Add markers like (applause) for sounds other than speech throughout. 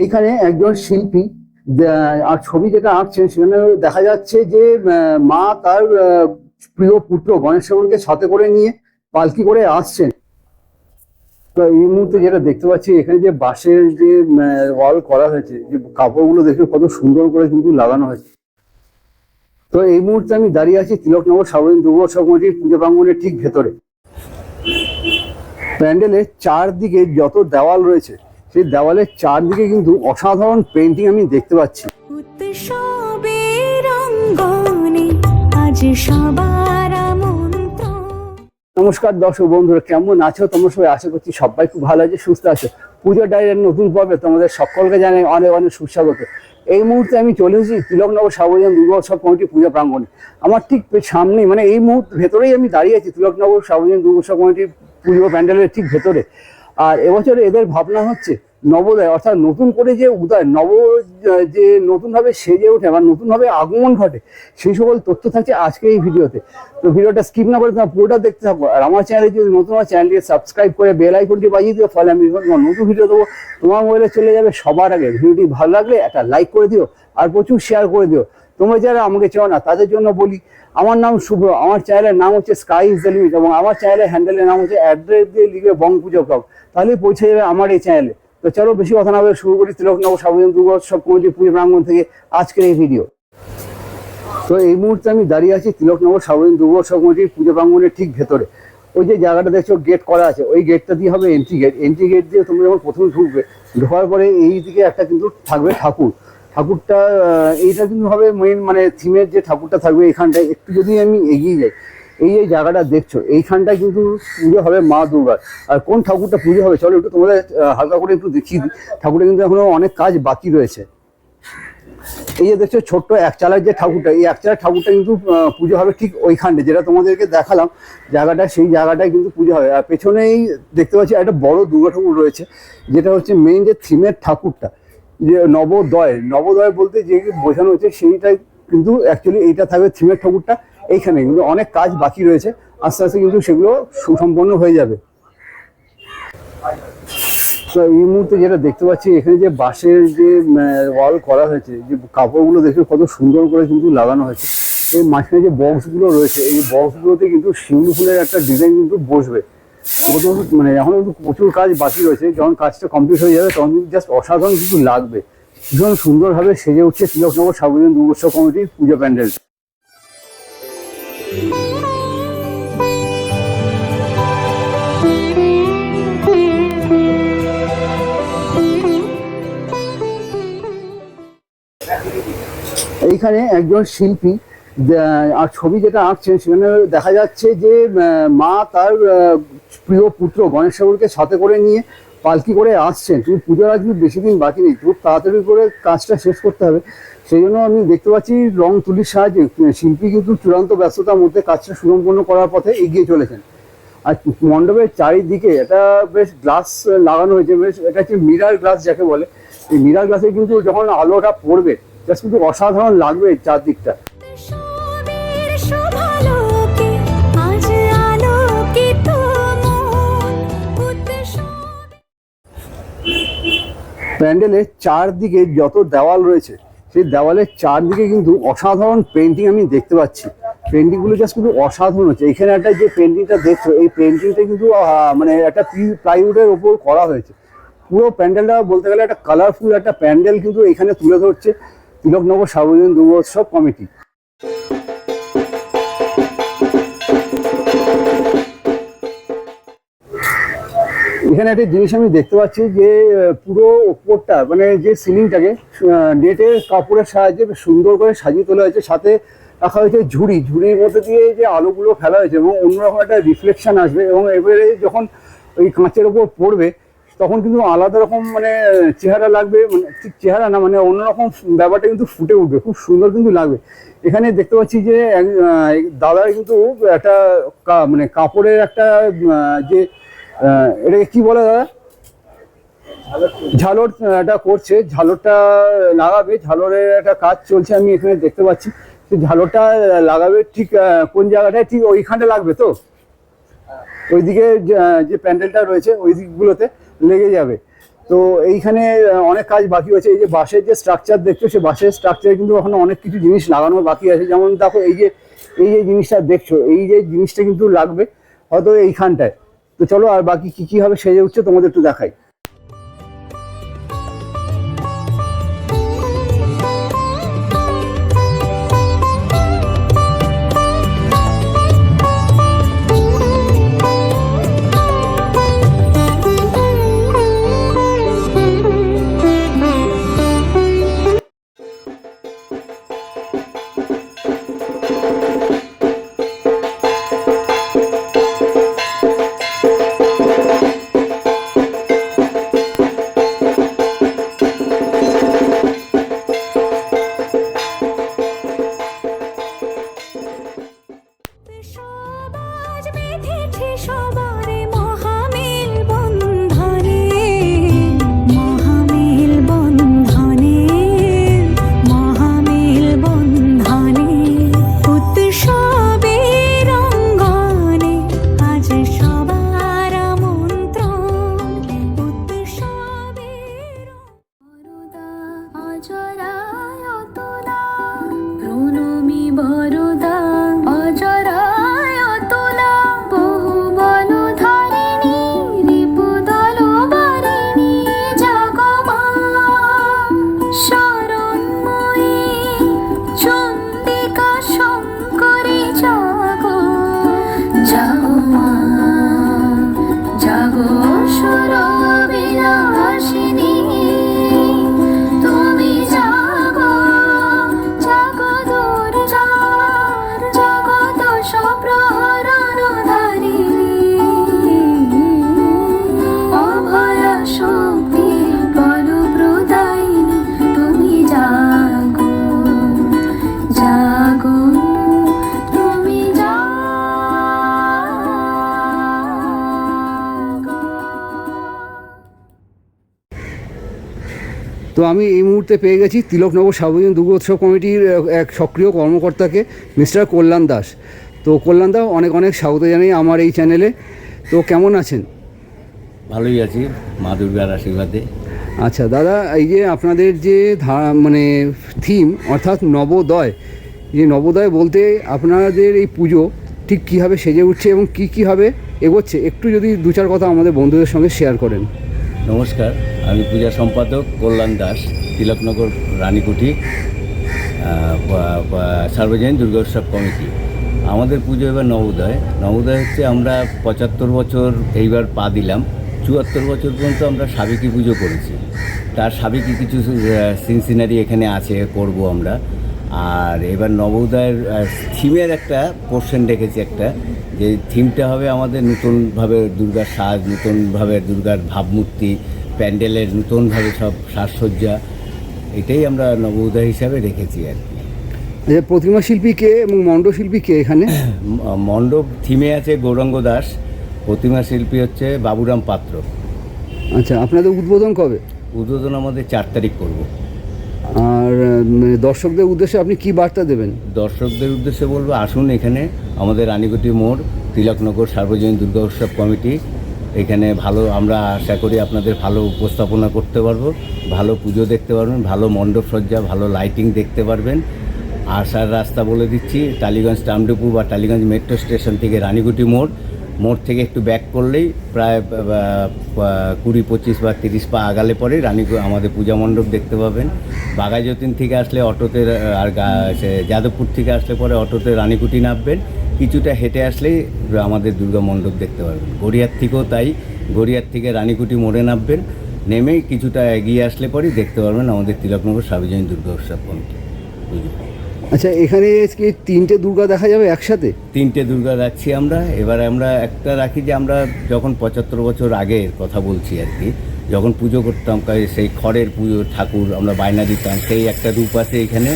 এইখানে একজন শিল্পী আর ছবি যেটা আঁকছেন সেখানে দেখা যাচ্ছে যে মা তার প্রিয় পুত্র গণেশ ঠাকুরকে সাথে করে নিয়ে পালকি করে আসছেন। তো এই মুহূর্তে যেটা দেখতে পাচ্ছি, এখানে যে বাঁশের যে ওয়াল করা হয়েছে, যে কাপড়গুলো দেখে কত সুন্দর করে কিন্তু লাগানো হয়েছে। তো এই মুহূর্তে আমি দাঁড়িয়ে আছি তিলকনগর সার্বজনীন দুর্গোৎসব কমিটির পুজো প্রাঙ্গনের ঠিক ভেতরে। প্যান্ডেলের চারদিকে যত দেওয়াল রয়েছে সেই দেওয়ালের চারদিকে কিন্তু অসাধারণ পেন্টিং আমি দেখতে পাচ্ছি। নমস্কার দর্শক বন্ধুরা কেমন আছো? তোমরা সবাই আশা করছি সবাই খুব ভালো আছে সুস্থ আছো। পুজো ডায়ের নতুন পর্বে তোমাদের সকলকে জানাই অনেক অনেক সুস্বাগত। এই মুহূর্তে আমি চলে এসেছি তিলকনগর সার্বজনীন দুর্গোৎসব কমিটি পূজা প্রাঙ্গণে। আমার ঠিক সামনে মানে এই মুহূর্তে ভেতরেই আমি দাঁড়িয়ে আছি তিলকনগর সার্বজনীন দুর্গোৎসব কমিটির পুজো প্যান্ডেলের ঠিক ভেতরে। আর এবছর এদের ভাবনা হচ্ছে নবোদয়, অর্থাৎ নতুন করে যে উদয়, নব যে নতুনভাবে সেজে ওঠে বা নতুনভাবে আগমন ঘটে, সেই সকল তথ্য থাকছে আজকে এই ভিডিওতে। তো ভিডিওটা স্কিপ না করে তোমার পুরোটা দেখতে থাকো। আর আমার চ্যানেলে যদি নতুন আমার চ্যানেলটিকে সাবস্ক্রাইব করে বেল আইকনটি বাজিয়ে দিও, ফলে আমি তোমার নতুন ভিডিও দেবো, তোমার মোবাইলে চলে যাবে সবার আগে। ভিডিওটি ভালো লাগলে একটা লাইক করে দিও, আর প্রচুর শেয়ার করে দিও। তোমরা যারা আমাকে চেও না, তাদের জন্য বলি, আমার নাম শুভ্র আমার চ্যানেলের নাম হচ্ছে স্কাই ইজ দ্য লিমিট এবং আমার চ্যানেলের হ্যান্ডেলের নাম হচ্ছে অ্যাড্রেস দিয়ে লিখবে বং পুজো ব্লগ তাহলেই পৌঁছে যাবে আমার এই চ্যানেলে তো চলো, বেশি কথা না বলে শুরু করি। তিলকনগর সার্বজনীন দুর্গোৎসব কমিটির পুজো প্রাঙ্গণ থেকে আজকের এই ভিডিও তো এই মুহূর্তে আমি দাঁড়িয়ে আছি তিলকনগর সার্বজনীন দুর্গোৎসব কমিটির পুজো প্রাঙ্গনের ঠিক ভেতরে। ওই যে জায়গাটা দেখছ গেট করা আছে, ওই গেটটা দিয়ে হবে এন্ট্রি গেট এন্ট্রি গেট দিয়ে তুমি যখন প্রথমে ঢুকবে, ঢোকার পরে এই দিকে একটা কিন্তু থাকবে ঠাকুর। ঠাকুরটা এইটা কিন্তু হবে মেন মানে থিমের যে ঠাকুরটা থাকবে এখানটায়, একটু যদি আমি এগিয়ে যাই, এই যে জায়গাটা দেখছ, এইখানটায় কিন্তু পুজো হবে মা দুর্গার। আর কোন ঠাকুরটা পুজো হবে, চলো একটু তোমাদের হালকা করে একটু দেখিয়ে দিই। ঠাকুরের কিন্তু এখনও অনেক কাজ বাকি রয়েছে। এই যে দেখছ, ছোট্ট একচালার যে ঠাকুরটা, এই একচালার ঠাকুরটা কিন্তু পুজো হবে ঠিক ওইখানটা যেটা তোমাদেরকে দেখালাম। জায়গাটা, সেই জায়গাটায় কিন্তু পুজো হবে। আর পেছনেই দেখতে পাচ্ছি একটা বড় দুর্গা ঠাকুর রয়েছে, যেটা হচ্ছে মেইন যে থিমের ঠাকুরটা। যে নবোদয় নবোদয় বলতে যে বোঝানো হচ্ছে সেইটাই কিন্তু অ্যাকচুয়ালি এইটা থাকবে থিমের ঠাকুরটা এইখানে, কিন্তু অনেক কাজ বাকি রয়েছে, আস্তে আস্তে কিন্তু সেগুলো সুসম্পন্ন হয়ে যাবে। তো এই মুহূর্তে যেটা দেখতে পাচ্ছি, এখানে যে বাঁশের যে ওয়াল করা হয়েছে, যে কাপড়গুলো দেখে কত সুন্দর করে কিন্তু লাগানো হয়েছে। এই মাঝখানে যে বক্সগুলো রয়েছে, এই বক্সগুলোতে কিন্তু শিউলি ফুলের একটা ডিজাইন কিন্তু বসবে। প্রথমত মানে এখন প্রচুর কাজ বাকি রয়েছে। যখন কাজটা কমপ্লিট হয়ে যাবে, তখন জাস্ট অসাধারণ কিন্তু লাগবে। ভীষণ সুন্দরভাবে সেজে উঠছে তিলকনগর সার্বজনীন দুর্গোৎসব কমিটির পুজো প্যান্ডেল। এইখানে একজন শিল্পী আর ছবি যেটা আঁকছেন সেখানে দেখা যাচ্ছে যে মা তার প্রিয় পুত্র গণেশ ঠাকুরকে সাথে করে নিয়ে পালকি করে আসছেন। তুমি পুজোর আজ বেশি দিন বাকি নেই। খুব তাড়াতাড়ি করে কাজটা শেষ করতে হবে। সেই জন্য আমি দেখতে পাচ্ছি রং তুলির সাহায্যে শিল্পী কিন্তু চূড়ান্ত ব্যস্ততার মধ্যে কাজটা সুসম্পন্ন করার পথে এগিয়ে চলেছেন। আর মণ্ডপের চারিদিকে এটা বেশ গ্লাস লাগানো হয়েছে, বেশ এটা হচ্ছে মিরার গ্লাস যাকে বলে। এই মিরার গ্লাসে কিন্তু যখন আলোটা পড়বে জাস্ট কিন্তু অসাধারণ লাগবে চারদিকটা। প্যান্ডেলের চারদিকে যত দেওয়াল রয়েছে, সেই দেওয়ালের চারদিকে কিন্তু অসাধারণ পেন্টিং আমি দেখতে পাচ্ছি। পেন্টিংগুলো জাস্ট কিন্তু অসাধারণ হচ্ছে। এখানে একটা যে পেন্টিংটা দেখছ, এই পেন্টিংটা কিন্তু মানে একটা প্লাইউডের ওপর করা হয়েছে। পুরো প্যান্ডেলটা বলতে গেলে একটা কালারফুল একটা প্যান্ডেল কিন্তু এখানে তুলে ধরছে। তিলকনগর সার্বজনীন দুর্গোৎসব কমিটি। এখানে একটা জিনিস আমি দেখতে পাচ্ছি যে পুরো ওপরটা মানে যে সিলিংটাকে নেটের কাপড়ের সাহায্যে সুন্দর করে সাজিয়ে তোলা হয়েছে। সাথে রাখা হয়েছে ঝুড়ি। ঝুড়ির মধ্যে দিয়ে যে আলোগুলো ফেলা হয়েছে এবং অন্যরকম একটা রিফ্লেকশন আসবে এবং এবারে যখন ওই কাঁচের ওপর পড়বে, তখন কিন্তু আলাদা রকম মানে চেহারা লাগবে মানে ঠিক চেহারা না মানে অন্যরকম ব্যাপারটা কিন্তু ফুটে উঠবে। খুব সুন্দর কিন্তু লাগবে। এখানে দেখতে পাচ্ছি যে দাদার কিন্তু একটা মানে কাপড়ের একটা যে এটাকে কি বলে দাদা? ঝালর এটা করছে। ঝালরটা লাগাবে। ঝালরের একটা কাজ চলছে, আমি এখানে দেখতে পাচ্ছি। ঝালরটা লাগাবে ঠিক কোন জায়গাটায়? ঠিক ওইখানটা লাগবে তো? ওইদিকে যে- প্যান্ডেলটা রয়েছে, ওই দিকগুলোতে লেগে যাবে। তো এইখানে অনেক কাজ বাকি আছে। এই যে বাঁশের যে স্ট্রাকচার দেখছ, সে বাঁশের স্ট্রাকচারে কিন্তু এখনও অনেক কিছু জিনিস লাগানো বাকি আছে। যেমন দেখো, এই যে এই যে জিনিসটা দেখছ, এই যে জিনিসটা কিন্তু লাগবে, হয়তো এইখানটায়। তো চলো আর বাকি কি কি হবে সেজে উঠছে তোমাদের একটু দেখাই। 晚。আমি এই মুহূর্তে পেয়ে গেছি তিলকনগর সার্বজনীন দুর্গোৎসব কমিটির এক সক্রিয় কর্মকর্তাকে মিস্টার কল্যাণ দাস। তো কল্যাণ দা অনেক অনেক স্বাগত জানাই আমার এই চ্যানেলে তো কেমন আছেন? ভালোই আছি মা দুর্গার আশীর্বাদে। আচ্ছা দাদা এই যে আপনাদের যে মানে থিম অর্থাৎ নবোদয় যে নবোদয় বলতে আপনাদের এই পুজো ঠিক কীভাবে সেজে উঠছে এবং কী কীভাবে এগোচ্ছে? একটু যদি দু চার কথা আমাদের বন্ধুদের সঙ্গে শেয়ার করেন। নমস্কার, আমি পূজা সম্পাদক কল্যাণ দাস, তিলকনগর রানীকুঠি সার্বজনীন দুর্গোৎসব কমিটি। আমাদের পুজো এবার নবোদয়। নবোদয় হচ্ছে আমরা পঁচাত্তর বছর এইবার পা দিলাম। চুয়াত্তর বছর পর্যন্ত আমরা সাবেকি পুজো করেছি। তার সাবেকি কিছু সিনসিনারি এখানে আছে, করব আমরা। আর এবার নবোদয়ের থিমের একটা পোর্শন রেখেছি একটা যে থিমটা হবে আমাদের নতুনভাবে দুর্গার সাজ নতুনভাবে দুর্গার ভাবমূর্তি প্যান্ডেলের নতুনভাবে সব সাজসজ্জা এটাই আমরা নবোদয় হিসাবে রেখেছি আর কি। প্রতিমা শিল্পী কে এবং মণ্ডশিল্পী কে এখানে? (clears throat) মণ্ডপ থিমে আছে গৌরাঙ্গ দাস প্রতিমা শিল্পী হচ্ছে বাবুরাম পাত্র। আচ্ছা আপনাদের উদ্বোধন কবে? উদ্বোধন আমাদের চার তারিখ করব। আর উম, দর্শকদের উদ্দেশ্যে আপনি কি বার্তা দেবেন? দর্শকদের উদ্দেশ্যে বলব আসুন এখানে আমাদের রানীগুটি মোড় তিলকনগর সার্বজনীন দুর্গা উৎসব কমিটি। এখানে ভালো আমরা আশা করি আপনাদের ভালো উপস্থাপনা করতে পারব ভালো পুজো দেখতে পারবেন ভালো মণ্ডপ সজ্জা ভালো লাইটিং দেখতে পারবেন। আসার রাস্তা বলে দিচ্ছি টালিগঞ্জ টামডুপু বা টালিগঞ্জ মেট্রো স্টেশন থেকে রানীগুটি মোড়। মোড় থেকে একটু ব্যাক করলেই প্রায় কুড়ি পঁচিশ বা তিরিশ পা আগালে পরে রানী আমাদের পূজা মণ্ডপ দেখতে পাবেন। বাঘাযতীন থেকে আসলে অটোতে আর যাদবপুর থেকে আসলে পরে অটোতে রানীকুটি নামবেন। কিছুটা হেঁটে আসলেই আমাদের দুর্গা মণ্ডপ দেখতে পাবেন গড়িয়ার থেকেও তাই, গড়িয়ার থেকে রানীকুটি মোড়ে নামবেন। নেমে কিছুটা এগিয়ে আসলে পরেই দেখতে পারবেন আমাদের তিলকনগর সার্বজনীন দুর্গা উৎসব কমিটি আচ্ছা এখানে কি তিনটে দুর্গা দেখা যাবে একসাথে? তিনটে দুর্গা রাখছি আমরা। এবার আমরা একটা রাখি যে আমরা যখন পঁচাত্তর বছর আগের কথা বলছি আর কি, যখন পুজো করতাম সেই খড়ের পুজো, ঠাকুর আমরা বায়না দিতাম, সেই একটা রূপ আছে এখানে।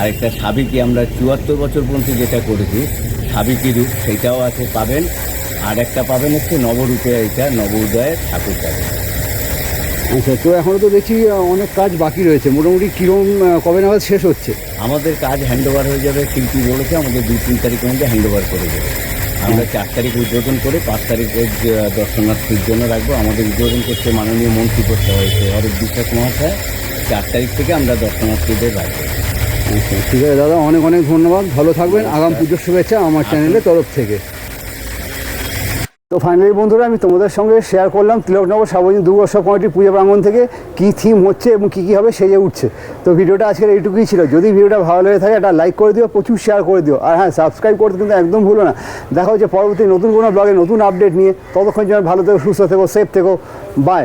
আর একটা সাবিকি আমরা চুয়াত্তর বছর পর্যন্ত যেটা করেছি, সাবিকি রূপ, সেইটাও আছে পাবেন। আর একটা পাবেন হচ্ছে নবরূপে এটা নব উদয়ের ঠাকুর পাবেন। আচ্ছা তো এখনও তো দেখছি অনেক কাজ বাকি রয়েছে। মোটামুটি কীরকম কবে নাগাদ শেষ হচ্ছে? আমাদের কাজ হ্যান্ড ওভার হয়ে যাবে শিল্পী বলেছে আমাদের দুই তিন তারিখের মধ্যে হ্যান্ড ওভার করে দেবে। আমরা চার তারিখ উদ্বোধন করে পাঁচ তারিখের দর্শনার্থীর জন্য রাখব। আমাদের উদ্বোধন করতে মাননীয় মন্ত্রী করতে হয়েছে অরূপ বিশ্বাস মহাশয়। চার তারিখ থেকে আমরা দর্শনার্থীদের রাখব। আচ্ছা ঠিক আছে দাদা অনেক অনেক ধন্যবাদ। ভালো থাকবেন আগাম পুজোর শুভেচ্ছা আমার চ্যানেলের তরফ থেকে। তো ফাইনালি বন্ধুরা, আমি তোমাদের সঙ্গে শেয়ার করলাম তিলকনগর সার্বজনীন দুর্গোৎসব কমিটির পুজো প্রাঙ্গন থেকে কী থিম হচ্ছে এবং কী কী হবে সেজে উঠছে। তো ভিডিওটা আজকের এইটুকুই ছিল। যদি ভিডিওটা ভালো লেগে থাকে, একটা লাইক করে দিও, প্রচুর শেয়ার করে দিও। আর হ্যাঁ সাবস্ক্রাইব করতে কিন্তু একদম ভুলো না। দেখা হচ্ছে পরবর্তী নতুন কোনো ব্লগে নতুন আপডেট নিয়ে। ততক্ষণ যেন ভালো থেকো, সুস্থ থেকো সেফ থেকো। বাই